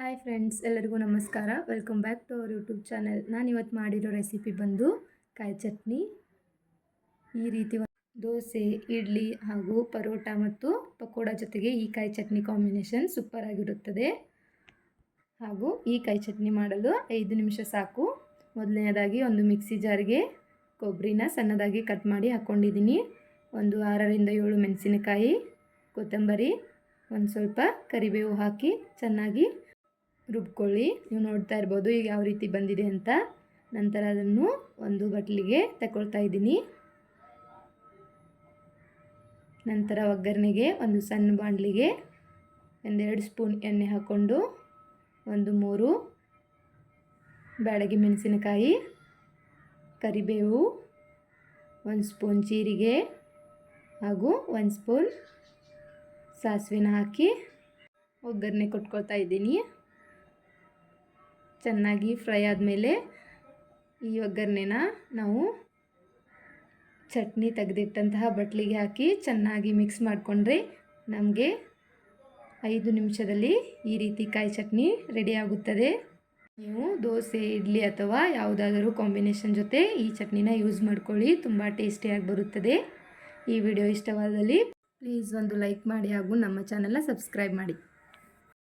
Hi friends ಎಲ್ಲರಿಗೂ ನಮಸ್ಕಾರ. Welcome back to our YouTube channel ನಾನು ಇವತ್ತು ಮಾಡಿರೋ ರೆಸಿಪಿ ಬಂದು ಕಾಯಿ ಚಟ್ನಿ. ಈ ರೀತಿ ದೋಸೆ, ಇಡ್ಲಿ ಹಾಗೂ ಪರೋಟ ಮತ್ತು ಪಕೋಡ ಜೊತೆಗೆ ಈ ಕಾಯಿ ಚಟ್ನಿ ಕಾಂಬಿನೇಷನ್ ಸೂಪರ್ ಆಗಿರುತ್ತದೆ. ಹಾಗೂ ಈ ಕಾಯಿ ಚಟ್ನಿ ಮಾಡಲು ಐದು ನಿಮಿಷ ಸಾಕು. ಮೊದಲನೇದಾಗಿ ಒಂದು ಮಿಕ್ಸಿ ಜಾರ್ಗೆ ಕೊಬ್ಬರಿನ ಸಣ್ಣದಾಗಿ ಕಟ್ ಮಾಡಿ ಹಾಕ್ಕೊಂಡಿದ್ದೀನಿ ಒಂದು ಆರರಿಂದ ಏಳು ಮೆಣಸಿನಕಾಯಿ, ಕೊತ್ತಂಬರಿ, ಒಂದು ಸ್ವಲ್ಪ ಕರಿಬೇವು ಹಾಕಿ ಚೆನ್ನಾಗಿ ರುಬ್ಕೊಳ್ಳಿ. ನೀವು ನೋಡ್ತಾ ಇರ್ಬೋದು ಈಗ ಯಾವ ರೀತಿ ಬಂದಿದೆ ಅಂತ. ನಂತರ ಅದನ್ನು ಒಂದು ಬಟ್ಲಿಗೆ ತಗೊಳ್ತಾ ಇದ್ದೀನಿ. ನಂತರ ಒಗ್ಗರಣೆಗೆ ಒಂದು ಸಣ್ಣ ಬಾಣಲಿಗೆ ಒಂದೆರಡು ಸ್ಪೂನ್ ಎಣ್ಣೆ ಹಾಕ್ಕೊಂಡು ಒಂದು ಮೂರು ಬ್ಯಾಡಗಿ ಮೆಣಸಿನಕಾಯಿ, ಕರಿಬೇವು, ಒಂದು ಸ್ಪೂನ್ ಜೀರಿಗೆ ಹಾಗೂ ಒಂದು ಸ್ಪೂನ್ ಸಾಸಿವೆನ ಹಾಕಿ ಒಗ್ಗರಣೆ ಕೊಟ್ಕೊಳ್ತಾ ಇದ್ದೀನಿ. ಚೆನ್ನಾಗಿ ಫ್ರೈ ಆದಮೇಲೆ ಈ ಒಗ್ಗರಣೆನ ನಾವು ಚಟ್ನಿ ತೆಗೆದಿಟ್ಟಂತಹ ಬಟ್ಲಿಗೆ ಹಾಕಿ ಚೆನ್ನಾಗಿ ಮಿಕ್ಸ್ ಮಾಡಿಕೊಂಡ್ರೆ ನಮಗೆ ಐದು ನಿಮಿಷದಲ್ಲಿ ಈ ರೀತಿ ಕಾಯಿ ಚಟ್ನಿ ರೆಡಿ ಆಗುತ್ತದೆ. ನೀವು ದೋಸೆ, ಇಡ್ಲಿ ಅಥವಾ ಯಾವುದಾದರೂ ಕಾಂಬಿನೇಷನ್ ಜೊತೆ ಈ ಚಟ್ನಿನ ಯೂಸ್ ಮಾಡ್ಕೊಳ್ಳಿ, ತುಂಬ ಟೇಸ್ಟಿಯಾಗಿ ಬರುತ್ತದೆ. ಈ ವಿಡಿಯೋ ಇಷ್ಟವಾದಲ್ಲಿ ಪ್ಲೀಸ್ ಒಂದು ಲೈಕ್ ಮಾಡಿ ಹಾಗೂ ನಮ್ಮ ಚಾನಲ್ನ ಸಬ್ಸ್ಕ್ರೈಬ್ ಮಾಡಿ.